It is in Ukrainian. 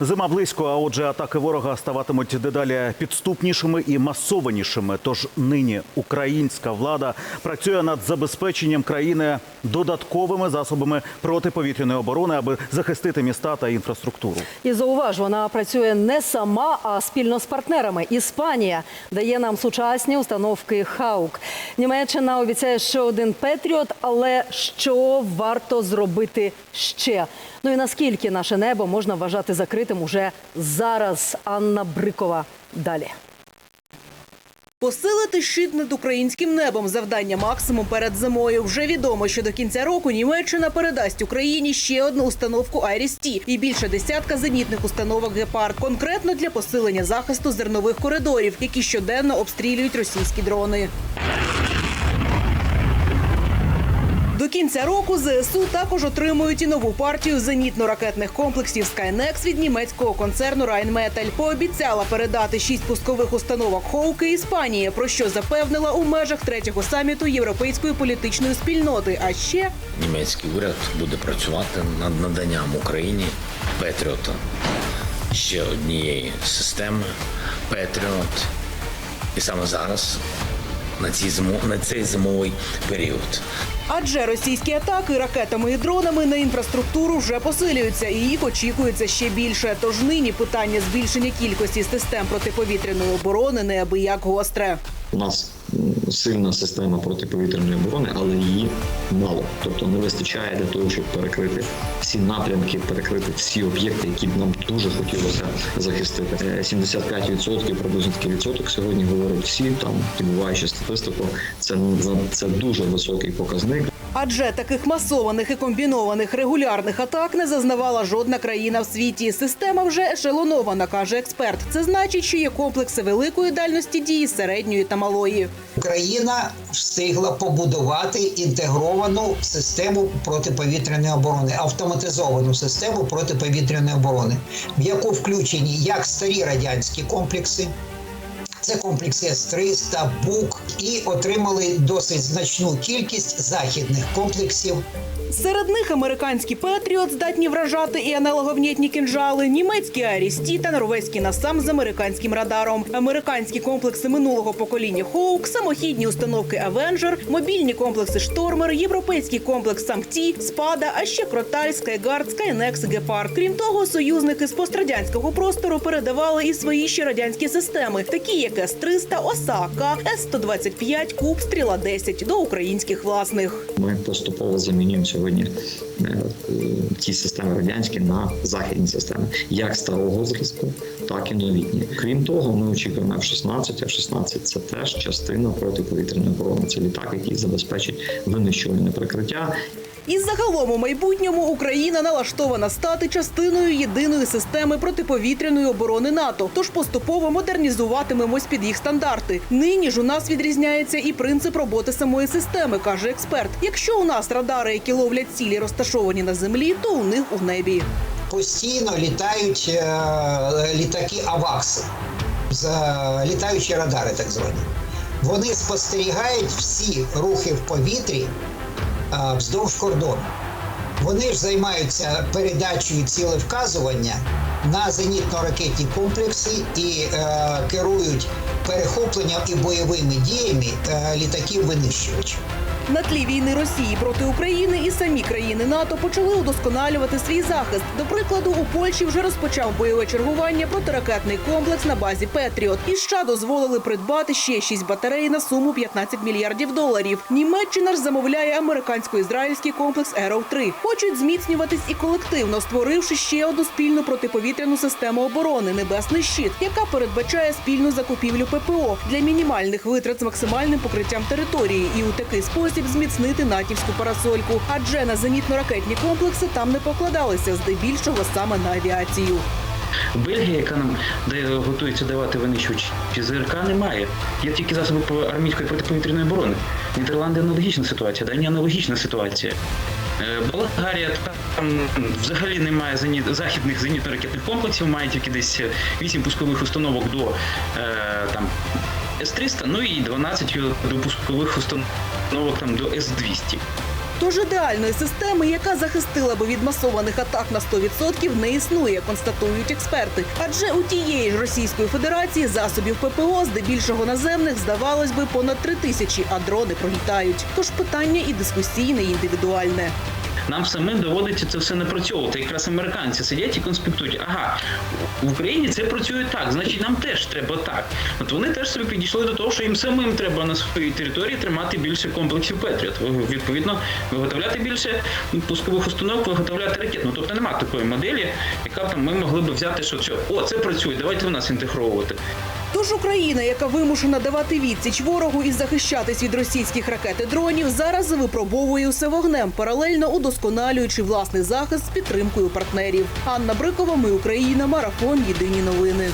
Зима близько, а отже, атаки ворога ставатимуть дедалі підступнішими і масованішими. Тож нині українська влада працює над забезпеченням країни додатковими засобами протиповітряної оборони, аби захистити міста та інфраструктуру. І зауваж, вона працює не сама, а спільно з партнерами. Іспанія дає нам сучасні установки Хаук. Німеччина обіцяє ще один Петріот, але що варто зробити ще? Ну і наскільки наше небо можна вважати закритим уже зараз? Анна Брикова далі. Посилити щит над українським небом завдання максимум перед зимою. Вже відомо, що до кінця року Німеччина передасть Україні ще одну установку Айріс-Ті і більше десятка зенітних установок Гепард, конкретно для посилення захисту зернових коридорів, які щоденно обстрілюють російські дрони. До кінця року ЗСУ також отримують і нову партію зенітно-ракетних комплексів Skynex від німецького концерну Rheinmetall. Пообіцяла передати шість пускових установок Хоуки Іспанії, про що запевнила у межах третього саміту європейської політичної спільноти. А ще німецький уряд буде працювати над наданням Україні Петріота ще однієї системи Петріот. І саме зараз на цій на цей зимовий період. Адже російські атаки ракетами і дронами на інфраструктуру вже посилюються, і їх очікується ще більше. Тож нині питання збільшення кількості систем протиповітряної оборони неабияк гостре. У нас сильна система протиповітряної оборони, але її мало. Тобто не вистачає для того, щоб перекрити всі напрямки, перекрити всі об'єкти, які б нам дуже хотілося захистити. Е, 75% приблизно такий відсоток сьогодні говорять всі, там підбуваючи статистику. Це це дуже високий показник. Адже таких масованих і комбінованих регулярних атак не зазнавала жодна країна в світі. Система вже ешелонована, каже експерт. Це значить, що є комплекси великої дальності дії, середньої та малої. Україна встигла побудувати інтегровану систему протиповітряної оборони, автоматизовану систему протиповітряної оборони, в яку включені як старі радянські комплекси. Це комплекс С-300, БУК. І отримали досить значну кількість західних комплексів Серед них американські Петріот здатні вражати і аналоговнітні кінжали, німецькі Арісті та норвезькі Насам з американським радаром, американські комплекси минулого покоління Хоук, самохідні установки Авенджер, мобільні комплекси Штормер, європейський комплекс Самкті, Спада, а ще Кроталь, Скайгард, Скайнекс, Гепард. Крім того, союзники з пострадянського простору передавали і свої ще радянські системи, такі як С-300, ОСАК, С-125, Куб, Стріла 10 до українських власних. Ми поступово замінюємо сьогодні е, ті системи радянські на західні системи, як старого зразку, так і новітні. Крім того, ми очікуємо F-16. F-16 – це теж частина протиповітряної оборони. Це літак, який забезпечить винищувальне прикриття І загалом у майбутньому Україна налаштована стати частиною єдиної системи протиповітряної оборони НАТО. Тож поступово модернізуватимемось під їх стандарти. Нині ж у нас відрізняється і принцип роботи самої системи, каже експерт. Якщо у нас радари, які ловлять цілі, розташовані на землі, то у них у небі. постійно літають е, літаки Авакси, літаючі радари, так звані. Вони спостерігають всі рухи в повітрі вздовж кордону. Вони ж займаються передачею цілевказування на зенітно-ракетні комплекси і е, керують перехопленням і бойовими діями е, літаків винищувачів. На тлі війни Росії проти України і самі країни НАТО почали удосконалювати свій захист. До прикладу, у Польщі вже розпочав бойове чергування протиракетний комплекс на базі Петріот. І США дозволили придбати ще шість батарей на суму 15 мільярдів доларів. Німеччина ж замовляє американсько-ізраїльський комплекс Arrow 3 Хочуть зміцнюватись і колективно, створивши ще одну спільну протиповітряну систему оборони Небесний щит, яка передбачає спільну закупівлю ППО для мінімальних витрат з максимальним покриттям території, і у такий спосіб зміцнити натівську парасольку. Адже на зенітно-ракетні комплекси там не покладалися здебільшого саме на авіацію. Бельгія, яка нам готується давати винищувачі ЗРК, немає. Є тільки засоби армійської протиповітряної оборони. Нідерланди аналогічна ситуація, Данія аналогічна ситуація. Е, Болгарія там взагалі немає західних зенітно-ракетних комплексів, має тільки десь 8 пускових установок до е, там, С-300, ну і 12 до пускових установок там, до С-200. Тож ідеальної системи, яка захистила би від масованих атак на 100%, не існує, констатують експерти. Адже у тієї ж Російської Федерації засобів ППО, здебільшого наземних, здавалось би, понад три тисячі, а дрони пролітають. Тож питання і дискусійне, і індивідуальне. Нам самим доводиться це все напрацьовувати. Якраз американці сидять і конспектують. Ага, в Україні це працює так, значить нам теж треба так. От вони теж собі підійшли до того, що їм самим треба на своїй території тримати більше комплексів Петріот. Відповідно, виготовляти більше пускових установок, виготовляти ракет. Ну тобто немає такої моделі, яка там ми могли б взяти, що це о, це працює, давайте в нас інтегровувати. Тож Україна, яка вимушена давати відсіч ворогу і захищатись від російських ракет і дронів, зараз випробовує усе вогнем, паралельно удосконалюючи власний захист з підтримкою партнерів. Анна Брикова, ми Україна, марафон. Єдині новини.